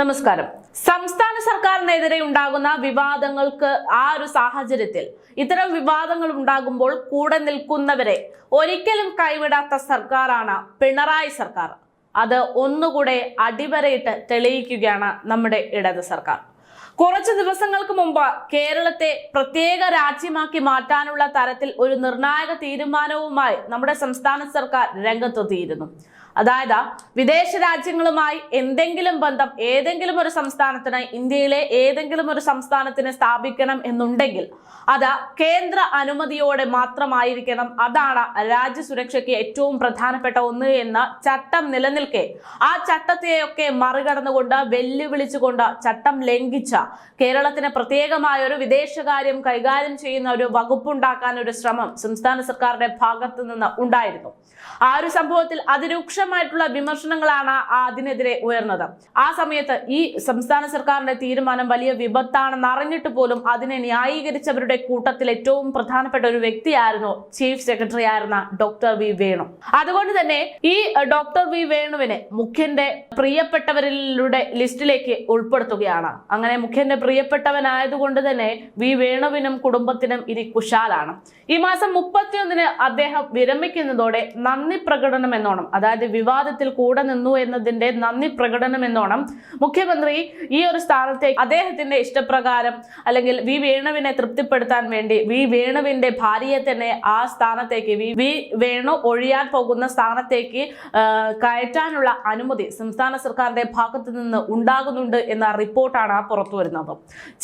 നമസ്കാരം. സംസ്ഥാന സർക്കാരിനെതിരെ ഉണ്ടാകുന്ന വിവാദങ്ങൾക്ക് ആ ഒരു സാഹചര്യത്തിൽ ഇത്തരം വിവാദങ്ങൾ ഉണ്ടാകുമ്പോൾ കൂടെ നിൽക്കുന്നവരെ ഒരിക്കലും കൈവിടാത്ത സർക്കാരാണ് പിണറായി സർക്കാർ. അത് ഒന്നുകൂടെ അടിവരയിട്ട് തെളിയിക്കുകയാണ് നമ്മുടെ ഇടത് സർക്കാർ. കുറച്ച് ദിവസങ്ങൾക്ക് മുമ്പ് കേരളത്തെ പ്രത്യേക രാജ്യമാക്കി മാറ്റാനുള്ള തരത്തിൽ ഒരു നിർണായക തീരുമാനവുമായി നമ്മുടെ സംസ്ഥാന സർക്കാർ രംഗത്തെത്തിയിരുന്നു. അതായത് വിദേശ രാജ്യങ്ങളുമായി എന്തെങ്കിലും ബന്ധം ഏതെങ്കിലും ഒരു സംസ്ഥാനത്തിന് ഇന്ത്യയിലെ ഏതെങ്കിലും ഒരു സംസ്ഥാനത്തിന് സ്ഥാപിക്കണം എന്നുണ്ടെങ്കിൽ അത് കേന്ദ്ര അനുമതിയോടെ മാത്രമായിരിക്കണം. അതാണ് രാജ്യസുരക്ഷയ്ക്ക് ഏറ്റവും പ്രധാനപ്പെട്ട ഒന്ന് എന്ന് ചട്ടം നിലനിൽക്കെ. ആ ചട്ടത്തെയൊക്കെ മറികടന്നുകൊണ്ട് വെല്ലുവിളിച്ചുകൊണ്ട് ചട്ടം ലംഘിച്ച കേരളത്തിന് പ്രത്യേകമായ ഒരു വിദേശകാര്യം കൈകാര്യം ചെയ്യുന്ന ഒരു വകുപ്പുണ്ടാക്കാൻ ഒരു ശ്രമം സംസ്ഥാന സർക്കാരിന്റെ ഭാഗത്തു നിന്ന് ഉണ്ടായിരുന്നു. ആ ഒരു സംഭവത്തിൽ അതിരൂക്ഷമായിട്ടുള്ള വിമർശനങ്ങളാണ് അതിനെതിരെ ഉയർന്നത്. ആ സമയത്ത് ഈ സംസ്ഥാന സർക്കാരിന്റെ തീരുമാനം വലിയ വിപത്താണെന്ന് അറിഞ്ഞിട്ട് പോലും അതിനെ ന്യായീകരിച്ചവരുടെ കൂട്ടത്തിൽ ഏറ്റവും പ്രധാനപ്പെട്ട ഒരു വ്യക്തിയായിരുന്നു ചീഫ് സെക്രട്ടറി ആയിരുന്ന ഡോക്ടർ വി വേണു. അതുകൊണ്ട് തന്നെ ഈ ഡോക്ടർ വി വേണുവിനെ മുഖ്യന്റെ പ്രിയപ്പെട്ടവരിലൂടെ ലിസ്റ്റിലേക്ക് ഉൾപ്പെടുത്തുകയാണ്. അങ്ങനെ മുഖ്യന്റെ പ്രിയപ്പെട്ടവനായതുകൊണ്ട് തന്നെ വി വേണുവിനും കുടുംബത്തിനും ഇനി കുശാലാണ്. ഈ മാസം മുപ്പത്തിയൊന്നിന് അദ്ദേഹം വിരമിക്കുന്നതോടെ നന്ദി പ്രകടനം എന്നോണം അതായത് വിവാദത്തിൽ കൂടെ നിന്നു എന്നതിന്റെ നന്ദി പ്രകടനം എന്നോണം മുഖ്യമന്ത്രി ഈ ഒരു സ്ഥാനത്തേക്ക് അദ്ദേഹത്തിന്റെ ഇഷ്ടപ്രകാരം അല്ലെങ്കിൽ വി വേണുവിനെ തൃപ്തിപ്പെടുത്താൻ വേണ്ടി വി വേണുവിന്റെ ഭാര്യയെ തന്നെ ആ സ്ഥാനത്തേക്ക് വി വി വേണു ഒഴിയാൻ പോകുന്ന സ്ഥാനത്തേക്ക് കയറ്റാനുള്ള അനുമതി സംസ്ഥാന സർക്കാരിന്റെ ഭാഗത്തു നിന്ന് ഉണ്ടാകുന്നുണ്ട് എന്ന റിപ്പോർട്ടാണ് പുറത്തു വരുന്നത്.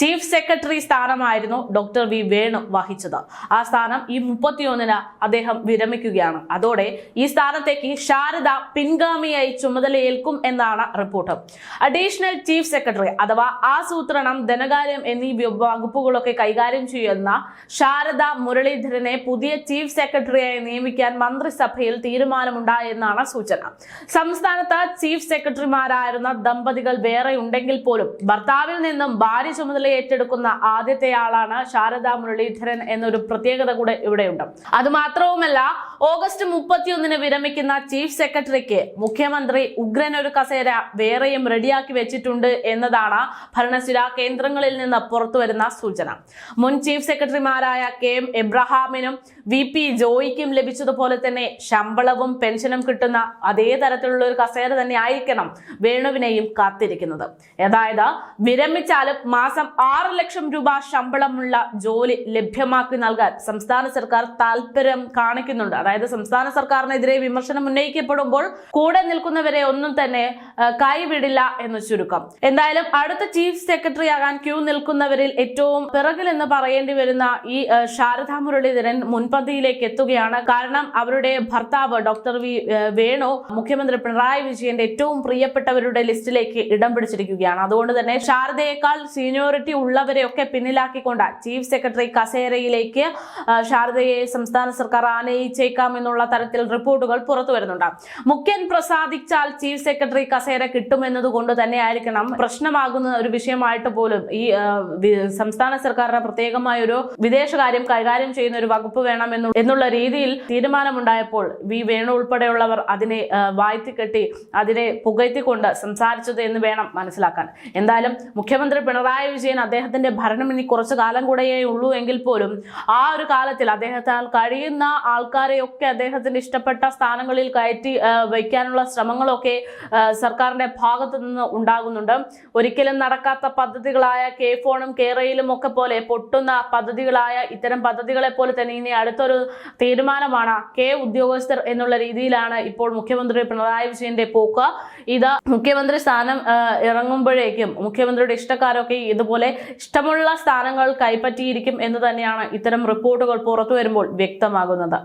ചീഫ് സെക്രട്ടറി സ്ഥാനമായിരുന്നു ഡോക്ടർ വി വേണു വഹിച്ചത്. ആ സ്ഥാനം ഈ മുപ്പത്തിയൊന്നിന് അദ്ദേഹം വിരമിക്കുകയാണ്. അതോടെ ഈ സ്ഥാനത്തേക്ക് ശാരദ പിൻഗാമിയായി ചുമതലയേൽക്കും എന്നാണ് റിപ്പോർട്ട്. അഡീഷണൽ ചീഫ് സെക്രട്ടറി അഥവാ ആസൂത്രണം ധനകാര്യം എന്നീ വകുപ്പുകളൊക്കെ കൈകാര്യം ചെയ്യുന്ന ശാരദ മുരളീധരനെ പുതിയ ചീഫ് സെക്രട്ടറിയായി നിയമിക്കാൻ മന്ത്രിസഭയിൽ തീരുമാനമുണ്ടായെന്നാണ് സൂചന. സംസ്ഥാനത്ത് ചീഫ് സെക്രട്ടറിമാരായിരുന്ന ദമ്പതികൾ വേറെ ഉണ്ടെങ്കിൽ പോലും ഭർത്താവിൽ നിന്നും ഭാര്യ ചുമതല ഏറ്റെടുക്കുന്ന ആദ്യത്തെയാളാണ് ശാരദ മുരളീധരൻ എന്നൊരു പ്രത്യേകത കൂടെ ഇവിടെയുണ്ട്. അത് മാത്രവുമല്ല ഓഗസ്റ്റ് മുപ്പത്തിയൊന്നിന് വിരമിക്കുന്ന ചീഫ് സെക്രട്ടറിക്ക് മുഖ്യമന്ത്രി ഉഗ്രൻ ഒരു കസേര വേറെയും റെഡിയാക്കി വെച്ചിട്ടുണ്ട് എന്നതാണ് ഭരണശില കേന്ദ്രങ്ങളിൽ നിന്ന് പുറത്തുവരുന്ന സൂചന. മുൻ ചീഫ് സെക്രട്ടറിമാരായ കെ എം എബ്രഹാമിനും വി പി ജോയിക്കും ലഭിച്ചതുപോലെ തന്നെ ശമ്പളവും പെൻഷനും കിട്ടുന്ന അതേ തരത്തിലുള്ള ഒരു കസേര തന്നെ ആയിരിക്കണം വേണുവിനെയും കാത്തിരിക്കുന്നത്. അതായത് വിരമിച്ചാലും മാസം ആറ് ലക്ഷം രൂപ ശമ്പളമുള്ള ജോലി ലഭ്യമാക്കി നൽകാൻ സംസ്ഥാന സർക്കാർ താല്പര്യം കാണിക്കുന്നുണ്ട്. അതായത് സംസ്ഥാന സർക്കാരിനെതിരെ വിമർശനം ഉന്നയിക്കപ്പെടുമ്പോൾ കൂടെ നിൽക്കുന്നവരെ ഒന്നും തന്നെ കൈവിടില്ല എന്ന് ചുരുക്കം. എന്തായാലും അടുത്ത ചീഫ് സെക്രട്ടറി ആകാൻ ക്യൂ നിൽക്കുന്നവരിൽ ഏറ്റവും പിറകിൽ എന്ന് പറയേണ്ടി വരുന്ന ഈ ശാരദ മുരളീധരൻ മുൻപന്തിയിലേക്ക് എത്തുകയാണ്. കാരണം അവരുടെ ഭർത്താവ് ഡോക്ടർ വി വേണു മുഖ്യമന്ത്രി പിണറായി വിജയന്റെ ഏറ്റവും പ്രിയപ്പെട്ടവരുടെ ലിസ്റ്റിലേക്ക് ഇടം പിടിച്ചിരിക്കുകയാണ്. അതുകൊണ്ട് തന്നെ ശാരദയേക്കാൾ സീനിയോറിറ്റി ഉള്ളവരെയൊക്കെ പിന്നിലാക്കിക്കൊണ്ട് ചീഫ് സെക്രട്ടറി കസേരയിലേക്ക് ശാരദയെ സംസ്ഥാന സർക്കാർ ആനയിച്ചേക്കാം എന്നുള്ള തരത്തിൽ റിപ്പോർട്ടുകൾ പുറത്തു വരുന്നുണ്ട്. മുഖ്യൻ പ്രസാദിച്ചാൽ ചീഫ് സെക്രട്ടറി കസേര കിട്ടുമെന്നത് കൊണ്ട് തന്നെ ആയിരിക്കണം പ്രശ്നമാകുന്ന ഒരു വിഷയമായിട്ട് പോലും ഈ സംസ്ഥാന സർക്കാരിന് പ്രത്യേകമായ ഒരു വിദേശകാര്യം കൈകാര്യം ചെയ്യുന്ന ഒരു വകുപ്പ് വേണം എന്നുള്ള രീതിയിൽ തീരുമാനമുണ്ടായപ്പോൾ വി വേണു ഉൾപ്പെടെയുള്ളവർ അതിനെ വാഴ്ത്തിക്കെട്ടി അതിനെ പുകഴ്ത്തിക്കൊണ്ട് സംസാരിച്ചത് എന്ന് വേണം മനസ്സിലാക്കാൻ. എന്തായാലും മുഖ്യമന്ത്രി പിണറായി വിജയൻ അദ്ദേഹത്തിന്റെ ഭരണം ഇനി കുറച്ചു കാലം കൂടെയേ ഉള്ളൂ എങ്കിൽ പോലും ആ ഒരു കാലത്തിൽ അദ്ദേഹത്താൽ കഴിയുന്ന ആൾക്കാരെയൊക്കെ അദ്ദേഹത്തിന്റെ ഇഷ്ടപ്പെട്ട സ്ഥാനങ്ങളിൽ കയറ്റി വയ്ക്കാനുള്ള ശ്രമങ്ങളൊക്കെ സർക്കാരിന്റെ ഭാഗത്തു നിന്ന് ഉണ്ടാകുന്നുണ്ട്. ഒരിക്കലും നടക്കാത്ത പദ്ധതികളായ കെ ഫോണും കേരയിലും ഒക്കെ പോലെ പൊട്ടുന്ന പദ്ധതികളായ ഇത്തരം പദ്ധതികളെ പോലെ തന്നെ ഇനി അടുത്തൊരു തീരുമാനമാണ് കെ ഉദ്യോഗസ്ഥർ എന്നുള്ള രീതിയിലാണ് ഇപ്പോൾ മുഖ്യമന്ത്രി പിണറായി വിജയന്റെ പോക്ക്. ഇത് മുഖ്യമന്ത്രി സ്ഥാനം ഇറങ്ങുമ്പോഴേക്കും മുഖ്യമന്ത്രിയുടെ ഇഷ്ടക്കാരൊക്കെ ഇതുപോലെ ഇഷ്ടമുള്ള സ്ഥാനങ്ങൾ കൈപ്പറ്റിയിരിക്കും എന്ന് തന്നെയാണ് ഇത്തരം റിപ്പോർട്ടുകൾ പുറത്തു വരുമ്പോൾ വ്യക്തമാകുന്നത്.